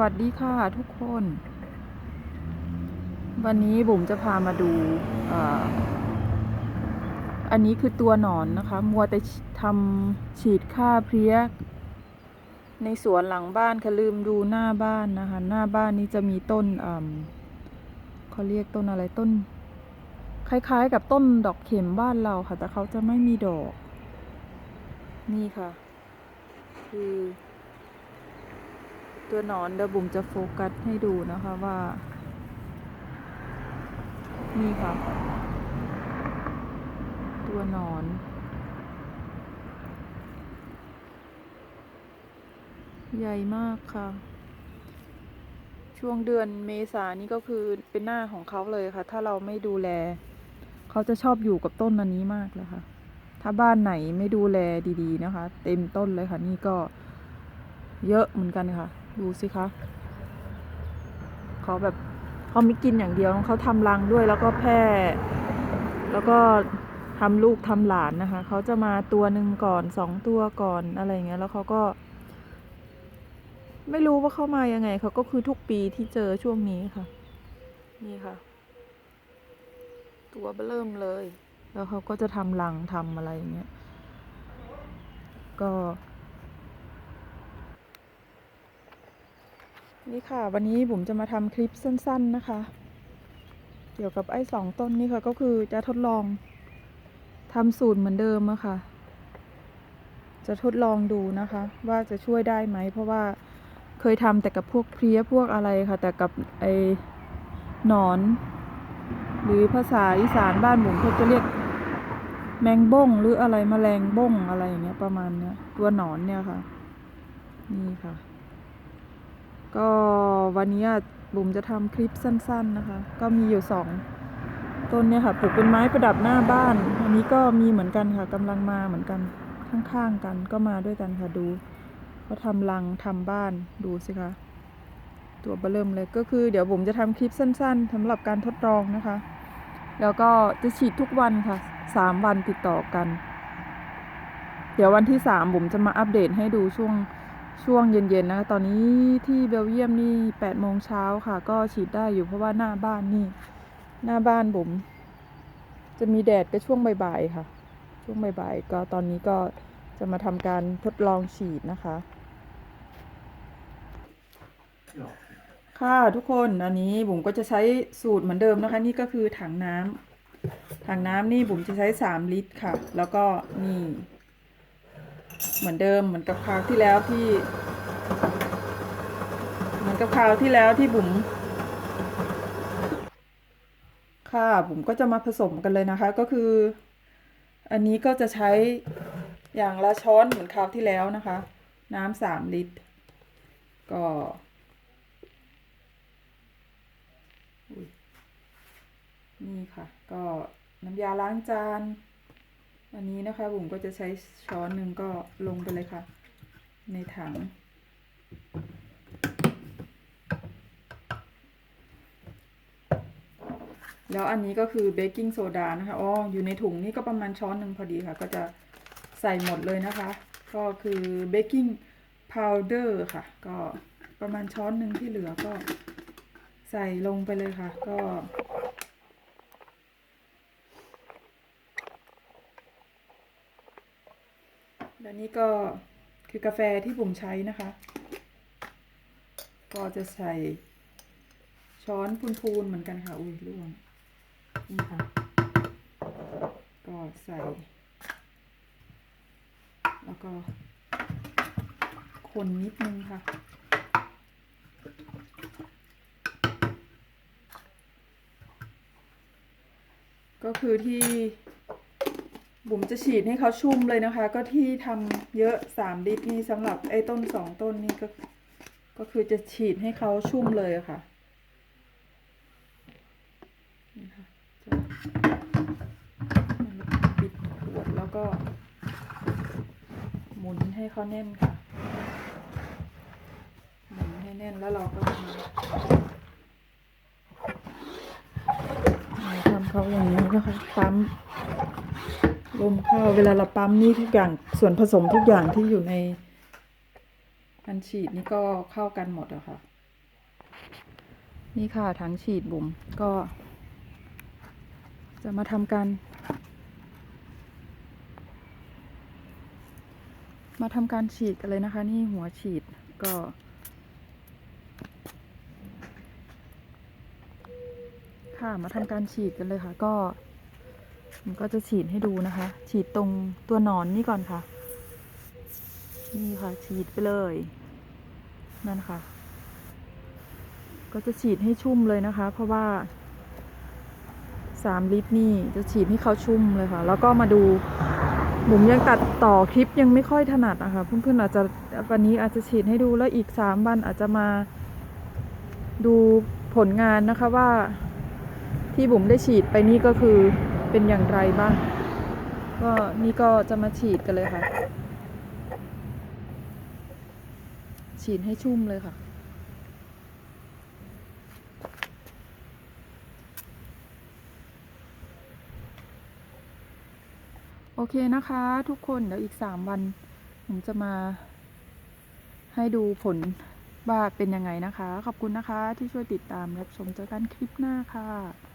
วัสดีค่ะทุกคน วันนี้บุ๋มจะพามาดูออันนี้คือตัวหนอนนะคะ มัวแต่ทำฉีดฆ่าเพลี้ย ในสวนหลังบ้านค่ะลืมดูหน้าบ้านนะคะ หน้าบ้านนี้จะมีต้นเขาเรียกต้นอะไรต้น คล้ายๆ กับต้นดอกเข็มบ้านเราค่ะ แต่เขาจะไม่มีดอก นี่ค่ะ คือ ตัวนอนเดี๋ยวบุ๋มจะโฟกัสให้ดูนะคะว่า นี่ค่ะ ตัวนอนใหญ่มากค่ะ ช่วงเดือนเมษานี่ก็คือเป็นหน้าของเขาเลยค่ะ ถ้าเราไม่ดูแล เขาจะชอบอยู่กับต้นอันนี้มากเลยค่ะ ถ้าบ้านไหนไม่ดูแลดีๆนะคะ เต็มต้นเลยค่ะ นี่ก็เยอะเหมือนกันค่ะ ดูสิคะเขาแบบเขาไม่กินอย่างเดียวเขาทำรังด้วยแล้วก็แพร่ แล้วก็ทำลูกทำหลานนะคะเขาจะมาตัวหนึ่งก่อนสองตัวก่อนอะไรอย่างเงี้ยแล้วเขาก็ ไม่รู้ว่าเข้ามายังไงเขาก็คือทุกปีที่เจอช่วงนี้ค่ะ นี่ค่ะ ตัวเบิ่มเลย แล้วเขาก็จะทำรังทำอะไรอย่างเงี้ยก็ นี่ค่ะ วันนี้ผมจะมาทำคลิปสั้น ๆนะคะ เกี่ยวกับไอ้สองต้นนี่ค่ะก็คือจะทดลองทำสูตรเหมือนเดิมอะค่ะ จะทดลองดูนะคะ ว่าจะช่วยได้ไหม เพราะว่าเคยทำแต่กับพวกเพลี้ยพวกอะไรค่ะ แต่กับไอ้หนอน หรือภาษาอีสานบ้านผมเขาจะเรียกแมงบ้งหรืออะไรแมลงบ้งอะไรอย่างเงี้ยประมาณเนี้ยตัวหนอนเนี่ยค่ะ นี่ค่ะ ก็วันนี้บุ๋มจะทำคลิปสั้น ๆนะคะ ก็มีอยู่สองต้นเนี่ยค่ะปลูกเป็นไม้ประดับหน้าบ้าน อันนี้ก็มีเหมือนกันค่ะกำลังมาเหมือนกันข้างๆกันก็มาด้วยกันค่ะดูเขาทำรังทำบ้านดูสิคะตัวเบอเริ่มเลยก็คือเดี๋ยวผมจะทำคลิปสั้นๆสำหรับการทดลองนะคะ แล้วก็จะฉีดทุกวันค่ะสามวันติดต่อกัน เดี๋ยววันที่สามผมจะมาอัปเดตให้ดูช่วง ช่วงเย็นๆนะ ตอนนี้ที่เบลเยียมนี่แปดโมงเช้าค่ะ ก็ฉีดได้อยู่เพราะว่าหน้าบ้านนี่ หน้าบ้านผม จะมีแดดก็ช่วงบ่ายๆค่ะ ช่วงบ่ายๆก็ตอนนี้ก็จะมาทำการทดลองฉีดนะคะ ค่ะทุกคนอันนี้บุ๋มก็จะใช้สูตรเหมือนเดิมนะคะ นี่ก็คือถังน้ำถังน้ำนี่บุ๋มจะใช้สามลิตรค่ะ แล้วก็นี่ เหมือนเดิมเหมือนกับคราวที่แล้วที่ เหมือนกับคราวที่แล้วที่บุ๋มค่ะบุ๋มก็จะมาผสมกันเลยนะคะ ก็คือ อันนี้ก็จะใช้อย่างละช้อนเหมือนคราวที่แล้วนะคะ น้ำสามลิตร ก็นี่ค่ะ ก็น้ำยาล้างจาน อันนี้นะคะบุ๋มก็จะใช้ช้อนหนึ่งก็ลงไปเลยค่ะ ในถัง แล้วอันนี้ก็คือเบกกิ้งโซดานะคะอ๋ออยู่ในถุงนี่ก็ประมาณช้อนหนึ่งพอดีค่ะ ก็จะใส่หมดเลยนะคะ ก็คือเบกกิ้งพาวเดอร์ค่ะ ก็ประมาณช้อนหนึ่งที่เหลือก็ใส่ลงไปเลยค่ะ ก็ และนี่ก็คือกาแฟที่ผมใช้นะคะ ก็จะใส่ช้อนพูนๆเหมือนกันค่ะ อุ้ยร่วง นี่ค่ะ ก็ใส่ แล้วก็ คนนิดนึงค่ะ ก็คือที่ บุ๋มจะฉีดให้เขาชุ่มเลยนะคะ ก็ที่ทำเยอะสามลิตรนี่สำหรับไอ้ต้นสองต้นนี่ก็ ก็คือจะฉีดให้เขาชุ่มเลยะค่ะนี่ค่ะจะปิดขวดแล้วก็ หมุนให้เขาแน่นค่ะ หมุนให้แน่นแล้วเราก็มาทำเขาอย่างนี้นะคะปั๊ม ลมเข้าเวลาเราปั๊มนี่ทุกอย่างส่วนผสมทุกอย่างที่อยู่ในอันฉีดนี่ก็เข้ากันหมดอะค่ะ นี่ค่ะถังฉีดบุ๋มก็ จะมาทำการ มาทำการฉีดกันเลยนะคะ นี่หัวฉีดก็ค่ะมาทำการฉีดกันเลยค่ะ ก็ ก็จะฉีดให้ดูนะคะ ฉีดตรงตัวหนอนนี่ก่อนค่ะ นี่ค่ะ ฉีดไปเลย นั่นค่ะ ก็จะฉีดให้ชุ่มเลยนะคะ เพราะว่าสามลิตรนี่จะฉีดให้เขาชุ่มเลยค่ะ แล้วก็มาดูบุ๋มยังตัดต่อคลิปยังไม่ค่อยถนัดนะคะเพื่อนๆอาจจะวันนี้อาจจะฉีดให้ดูแล้วอีกสามวันอาจจะมาดูผลงานนะคะว่าที่บุ๋มได้ฉีดไปนี่ก็คือ เป็นอย่างไรบ้าง ก็นี่ก็จะมาฉีดกันเลยค่ะ ฉีดให้ชุ่มเลยค่ะ โอเคนะคะทุกคนเดี๋ยวอีกสามวัน ผมจะมาให้ดูผลว่าเป็นยังไงนะคะ ขอบคุณนะคะที่ช่วยติดตามรับชมเจอกันคลิปหน้าค่ะ